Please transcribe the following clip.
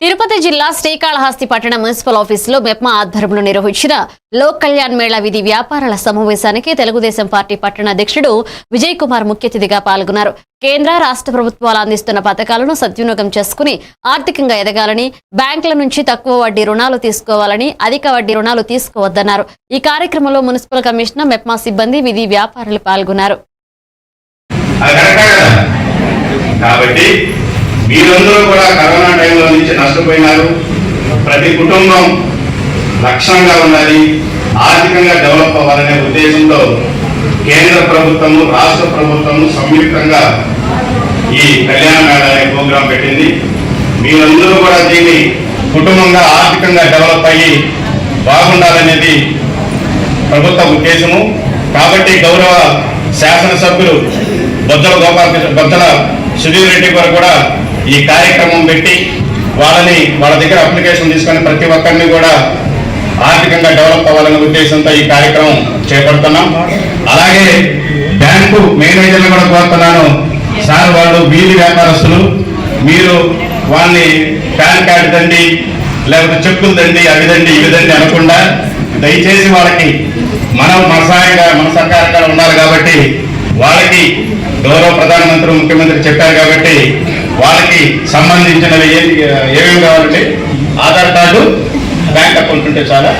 తిరుపతి జిల్లా శ్రీకాళహస్తి పట్టణ మున్సిపల్ ఆఫీసులో మెప్మా ఆధ్వర్యంలో నిర్వహించిన లోక్ కళ్యాణ్ మేళా విధి వ్యాపారాల సమావేశానికి తెలుగుదేశం పార్టీ పట్టణ అధ్యక్షుడు విజయ్ కుమార్ ముఖ్య అతిథిగా పాల్గొన్నారు. కేంద్ర రాష్ట్ర ప్రభుత్వాలు అందిస్తున్న పథకాలను సద్వినియోగం చేసుకుని ఆర్థికంగా ఎదగాలని బ్యాంకుల నుంచి తక్కువ వడ్డీ రుణాలు తీసుకోవాలని అధిక వడ్డీ రుణాలు తీసుకోవద్దన్నారు. ఈ కార్యక్రమంలో మున్సిపల్ కమిషనర్ మెప్మా సిబ్బంది విధి వ్యాపారులు పాల్గొన్నారు. వీరందరూ కూడా కరోనా టైంలో నుంచి నష్టపోయినారు. ప్రతి కుటుంబం లక్ష్యంగా ఉండాలి ఆర్థికంగా డెవలప్ అవ్వాలనే ఉద్దేశంతో కేంద్ర ప్రభుత్వము రాష్ట్ర ప్రభుత్వము సంయుక్తంగా ఈ కళ్యాణ మేళ అనే ప్రోగ్రాం పెట్టింది. మీరందరూ కూడా దీన్ని కుటుంబంగా ఆర్థికంగా డెవలప్ అయ్యి బాగుండాలనేది ప్రభుత్వ ఉద్దేశము. కాబట్టి గౌరవ శాసనసభ్యులు బొజ్జల గోపాల బొజ్జల సుధీర్ రెడ్డి గారు కూడా ఈ కార్యక్రమం పెట్టి వాళ్ళని వాళ్ళ దగ్గర అప్లికేషన్ తీసుకొని ప్రతి ఒక్కరిని కూడా ఆర్థికంగా డెవలప్ అవ్వాలనే ఉద్దేశంతో ఈ కార్యక్రమం చేపడుతున్నాం. అలాగే బ్యాంకు మేనేజర్లు కూడా కోరుతున్నాను. సార్ వాళ్ళు వీధి వ్యాపారస్తులు. మీరు వాళ్ళని పాన్ కార్డు దండి లేకపోతే చెక్కులు దండి అవి దండి ఇవి దండి అనకుండా దయచేసి వాళ్ళకి మనం మన సహాయంగా మన సహకారంగా ఉన్నారు కాబట్టి వాళ్ళ గౌరవ ప్రధానమంత్రి ముఖ్యమంత్రి చెప్పారు కాబట్టి వాళ్ళకి సంబంధించినవి ఏమేమి కావాలంటే ఆధార్ కార్డు బ్యాంక్ అకౌంట్ ఉంటే చాలా.